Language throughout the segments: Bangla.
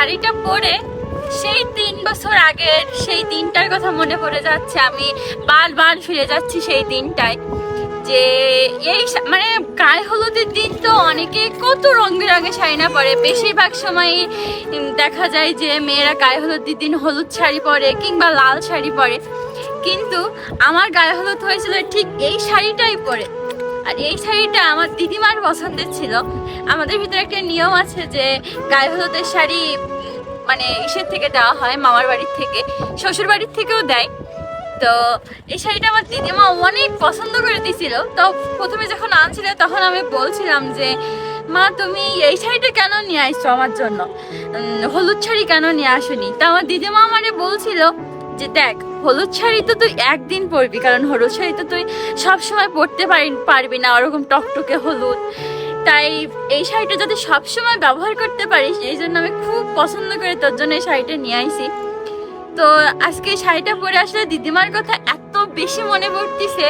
শাড়িটা পরে সেই তিন বছর আগের সেই দিনটার কথা মনে পড়ে যাচ্ছে। আমি বারবার ফিরে যাচ্ছি সেই দিনটায়। যে এই মানে গায়ে হলুদের দিন তো অনেকে কত রং বেরঙের শাড়ি না পরে। বেশিরভাগ সময় দেখা যায় যে মেয়েরা গায়ে হলুদের দিন হলুদ শাড়ি পরে কিংবা লাল শাড়ি পরে। কিন্তু আমার গায়ে হলুদ হয়েছিল ঠিক এই শাড়িটাই পরে। আর এই শাড়িটা আমার দিদিমার পছন্দের ছিল। আমাদের ভিতরে একটা নিয়ম আছে যে গায়ে হলুদের শাড়ি মানে ইসের থেকে দেওয়া হয়, মামার বাড়ির থেকে। শ্বশুর বাড়ির থেকেও দেয়। তো এই শাড়িটা আমার দিদিমা অনেক পছন্দ করে দিছিল তো প্রথমে যখন আনছিল, তখন আমি বলছিলাম যে, মা, তুমি এই শাড়িটা কেন নিয়ে আসছো আমার জন্য? হলুদ শাড়ি কেন নিয়ে আসনি? তা আমার দিদিমা আমারে বলছিল যে, দেখ হলুদ শাড়ি তো তুই একদিন পরবি, কারণ হলুদ শাড়ি তো তুই সব সময় পরতে পারি, পারবি না, ওরকম টকটকে হলুদ। তাই এই শাড়িটা যাতে সবসময় ব্যবহার করতে পারিস, এই জন্য আমি খুব পছন্দ করে তোর জন্য এই শাড়িটা নিয়ে আইছি। তো আজকে এই শাড়িটা পরে আসলে দিদিমার কথা এত বেশি মনে পড়তিছে,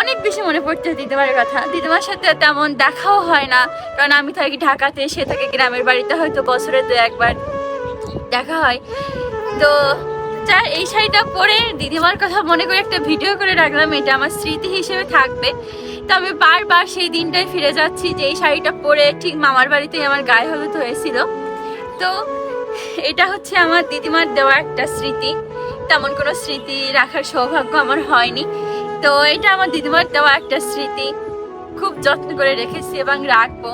অনেক বেশি মনে পড়ছে দিদিমার কথা। দিদিমার সাথে তেমন দেখাও হয় না, কারণ আমি থাকি ঢাকাতে, সে থাকে গ্রামের বাড়িতে, হয়তো বছরে দু একবার দেখা হয়। তো যা এই শাড়িটা পরে দিদিমার কথা মনে করে একটা ভিডিও করে রাখলাম, এটা আমার স্মৃতি হিসেবে থাকবে। তো আমি বারবার সেই দিনটায় ফিরে যাচ্ছি যে এই শাড়িটা পরে ঠিক মামার বাড়িতেই আমার গায়ে হলুদ হয়েছিল। তো এটা হচ্ছে আমার দিদিমার দেওয়া একটা স্মৃতি। তেমন কোনো স্মৃতি রাখার সৌভাগ্য আমার হয়নি। তো এটা আমার দিদিমার দেওয়া একটা স্মৃতি। খুব যত্ন করে রেখেছি এবং রাখব।